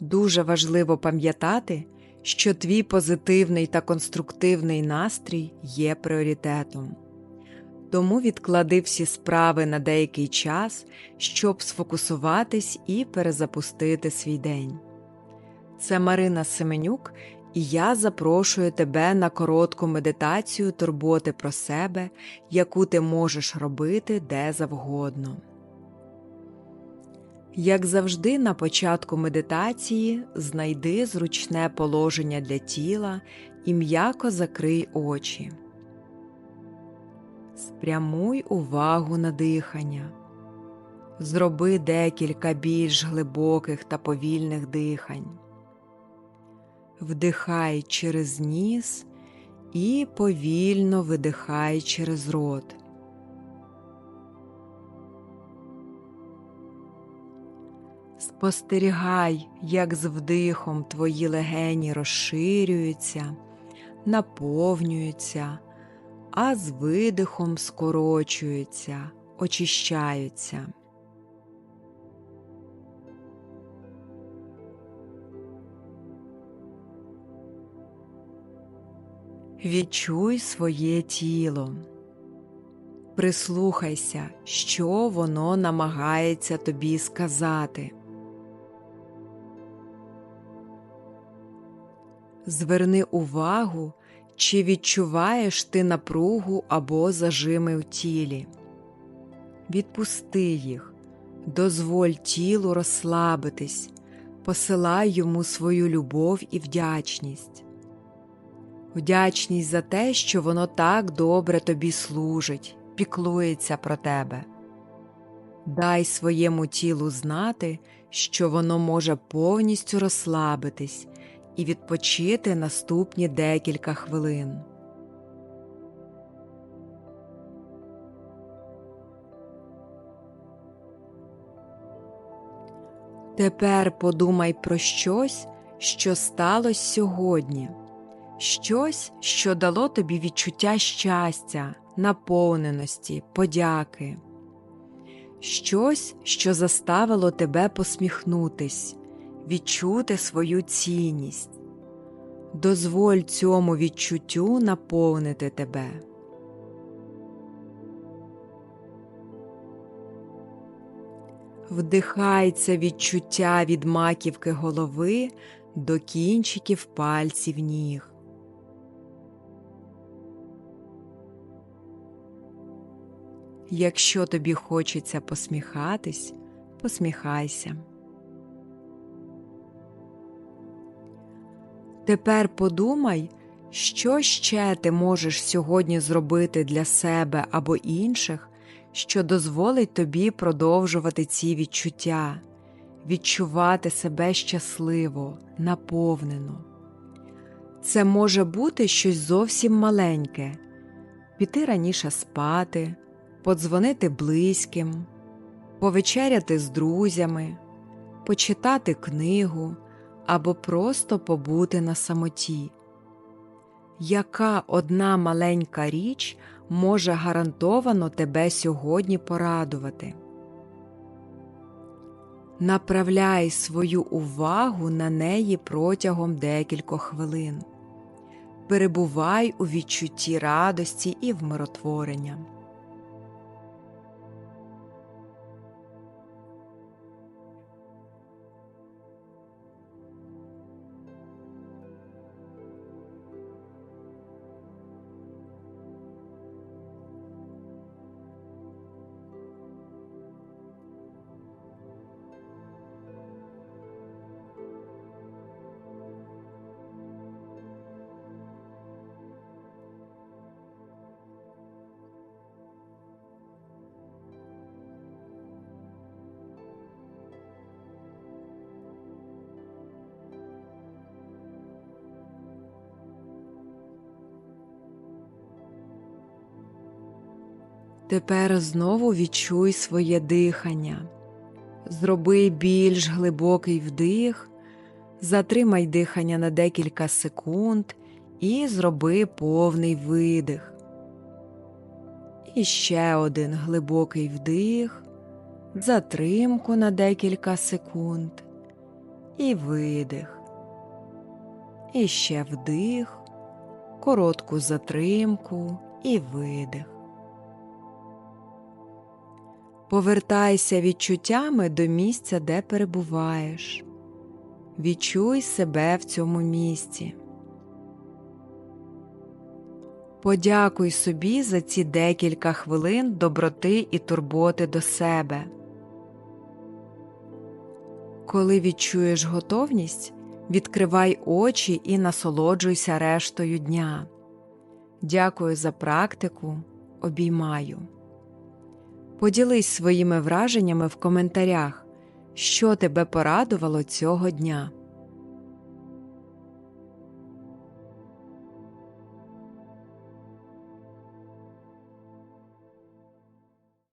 Дуже важливо пам'ятати, що твій позитивний та конструктивний настрій є пріоритетом. Тому відклади всі справи на деякий час, щоб сфокусуватись і перезапустити свій день. Це Марина Семенюк, і я запрошую тебе на коротку медитацію турботи про себе, яку ти можеш робити де завгодно. Як завжди, на початку медитації знайди зручне положення для тіла і м'яко закрий очі. Спрямуй увагу на дихання. Зроби декілька більш глибоких та повільних дихань. Вдихай через ніс і повільно видихай через рот. Спостерігай, як з вдихом твої легені розширюються, наповнюються, а з видихом скорочуються, очищаються. Відчуй своє тіло. Прислухайся, що воно намагається тобі сказати. Зверни увагу, чи відчуваєш ти напругу або зажими в тілі. Відпусти їх, дозволь тілу розслабитись, посилай йому свою любов і вдячність. Вдячність за те, що воно так добре тобі служить, піклується про тебе. Дай своєму тілу знати, що воно може повністю розслабитись і відпочити наступні декілька хвилин. Тепер подумай про щось, що сталося сьогодні, щось, що дало тобі відчуття щастя, наповненості, подяки, щось, що заставило тебе посміхнутись, відчути свою цінність. Дозволь цьому відчуттю наповнити тебе. Вдихай це відчуття від маківки голови до кінчиків пальців ніг. Якщо тобі хочеться посміхатись, посміхайся. Тепер подумай, що ще ти можеш сьогодні зробити для себе або інших, що дозволить тобі продовжувати ці відчуття, відчувати себе щасливо, наповнено. Це може бути щось зовсім маленьке піти раніше спати, подзвонити близьким, повечеряти з друзями, почитати книгу або просто побути на самоті. Яка одна маленька річ може гарантовано тебе сьогодні порадувати? Направляй свою увагу на неї протягом декількох хвилин. Перебувай у відчутті радості і вмиротворення. Тепер знову відчуй своє дихання. Зроби більш глибокий вдих, затримай дихання на декілька секунд і зроби повний видих. І ще один глибокий вдих, затримку на декілька секунд і видих. І ще вдих, коротку затримку і видих. Повертайся відчуттями до місця, де перебуваєш. Відчуй себе в цьому місці. Подякуй собі за ці декілька хвилин доброти і турботи до себе. Коли відчуєш готовність, відкривай очі і насолоджуйся рештою дня. Дякую за практику. Обіймаю. Поділись своїми враженнями в коментарях, що тебе порадувало цього дня.